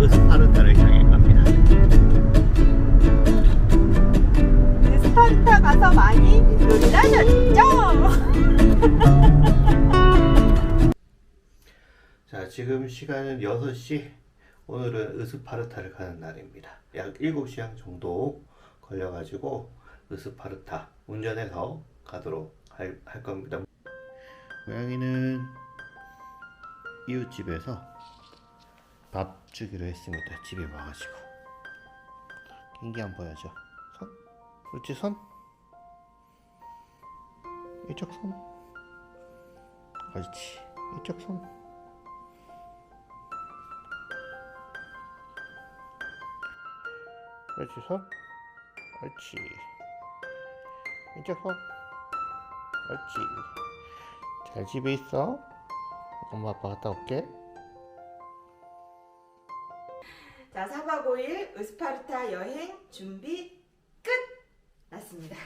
으스파르타를 향해 갑니다. 스파르타 가서 많이 놀라셨죠? 자, 지금 시간은 6시. 오늘은 으스파르타를 가는 날입니다. 약 7시간 정도 걸려가지고 으스파르타 운전해서 가도록 할, 할 겁니다. 고양이는 이웃집에서 밥 주기로 했습니다. 집에 와가지고. 경기 안 보여줘. 손? 그렇지, 손? 이쪽 손? 그렇지. 이쪽 손. 그렇지 손 그렇지 이쪽 손 그렇지 잘 집에 있어 엄마 아빠 갔다 올게 자, 3박 5일 으스파르타 여행 준비 끝! 났습니다.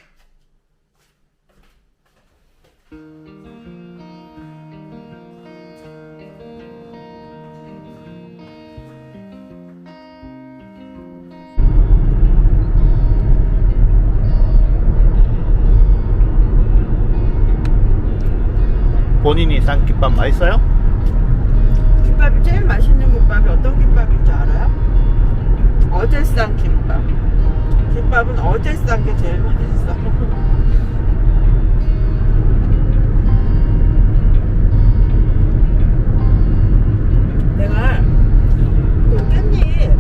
본인이 싼 김밥 맛있어요? 김밥이 제일 맛있는 김밥이 어떤 김밥인 줄 알아요? 어제 싼 김밥. 김밥은 어제 싼 게 제일 맛있어. 내가 그 깻잎,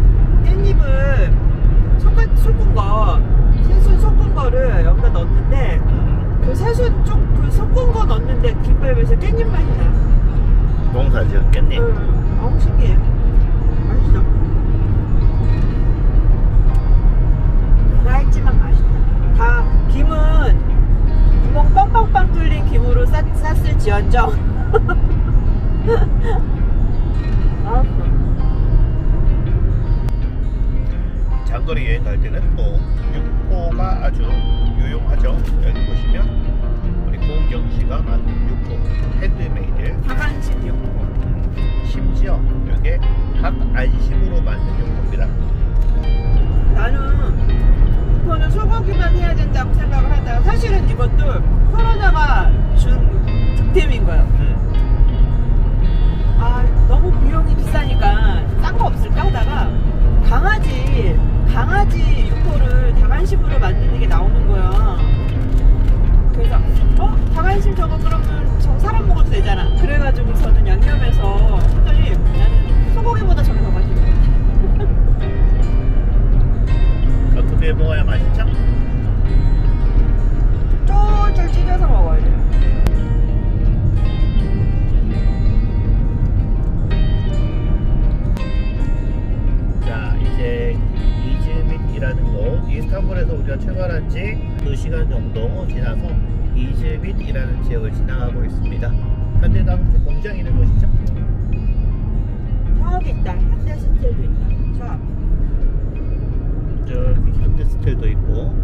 깻잎을 섞은, 섞은 거, 새순 섞은 거를 여기다 넣었는데 그 새순 쪽 그 섞은 거 넣었는데 김밥에서 깻잎 맛이 나. 농사 지었겠니? 응, 아, 장거리 여행 갈 때는 또 육포가 아주 유용하죠. 여기 보시면 우리 고은경 씨가 만든 육포 핸드메이드. 다간식 육포. 심지어 이게 닭 안심으로 만든 육포 이스탄불에서 우리가 출발한 지 2시간 정도 지나서 이즈밋이라는 지역을 지나가고 있습니다. 현대당 공장 있는 곳이죠? 저기 있다. 현대스틸도 있다. 저 앞에. 저기 현대스텔도 있고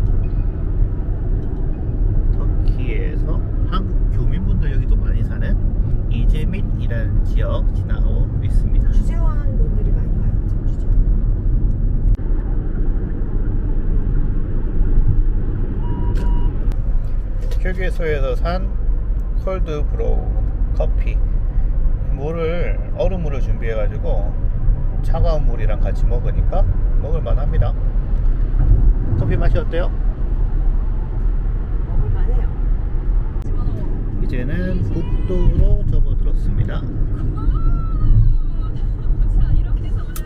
터키에서 한국 교민분들 여기도 많이 사는 이즈밋이라는 지역 지나가고 있습니다 주재원 분들이 많이 와요 저 주재원 휴게소에서 산 콜드 브로우 커피. 물을 얼음물을 준비해 가지고 차가운 물이랑 같이 먹으니까 먹을만 합니다. 커피 맛이 어때요? 먹을만해요. 이제는 북도로 접어들었습니다 자 이렇게 해서 오늘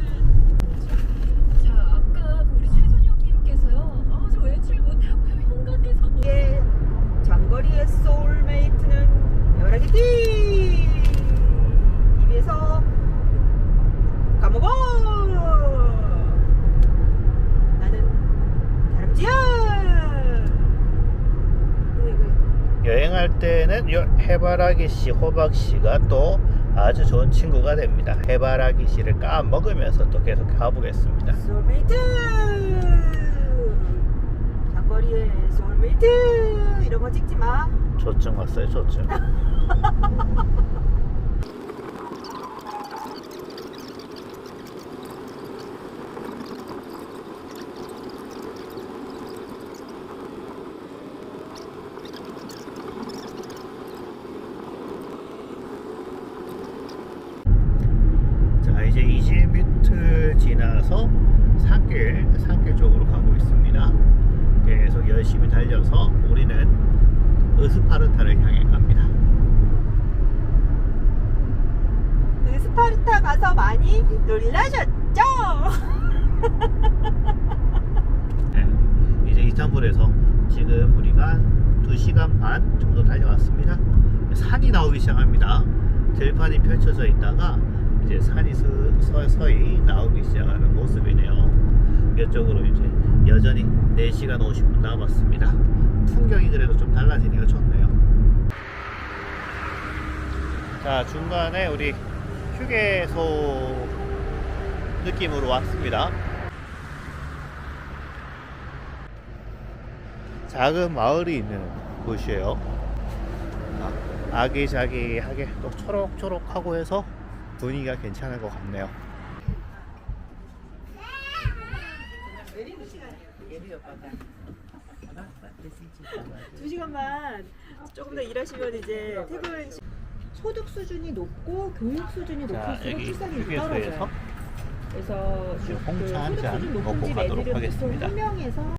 자 아까 그 우리 최선영님께서요 아저 외출 못하고요 현관에서 뭐 이게 장거리의 소울메이트는 여라기 띠 입에서 까먹어 나는 다람쥐야 이거 이거 여행할 때는 요 해바라기 씨, 호박 씨가 또 아주 좋은 친구가 됩니다. 해바라기 씨를 까 먹으면서 또 계속 가보겠습니다. 소울메이트 장거리의 소울메이트 이런 거 찍지 마 조증 왔어요, 조증. 산길, 산길 쪽으로 가고 있습니다. 계속 열심히 달려서 우리는 으스파르타를 향해 갑니다. 스파르타 가서 많이 놀라셨죠? 네, 이제 이스탄불에서 지금 우리가 2시간 반 정도 달려왔습니다. 산이 나오기 시작합니다. 들판이 펼쳐져 있다가 이제 산이 서, 서, 서히 나오기 시작하는 이쪽으로 이제 여전히 4시간 50분 남았습니다. 풍경이 그래도 좀 달라지니까 좋네요. 자, 중간에 우리 휴게소 느낌으로 왔습니다. 작은 마을이 있는 곳이에요. 아, 아기자기하게 또 초록초록하고 해서 분위기가 괜찮을 것 같네요. 두 시간만 조금 더 일하시면 이제 퇴근 시- 소득 수준이 높고 교육 수준이 자, 높을수록 여기 출산율이 휴게소에서 떨어져요. 그래서 지금 그 홍차 소득 잔 수준 먹고 높은 집 가도록 애들은 보통 하겠습니다. 한 명에서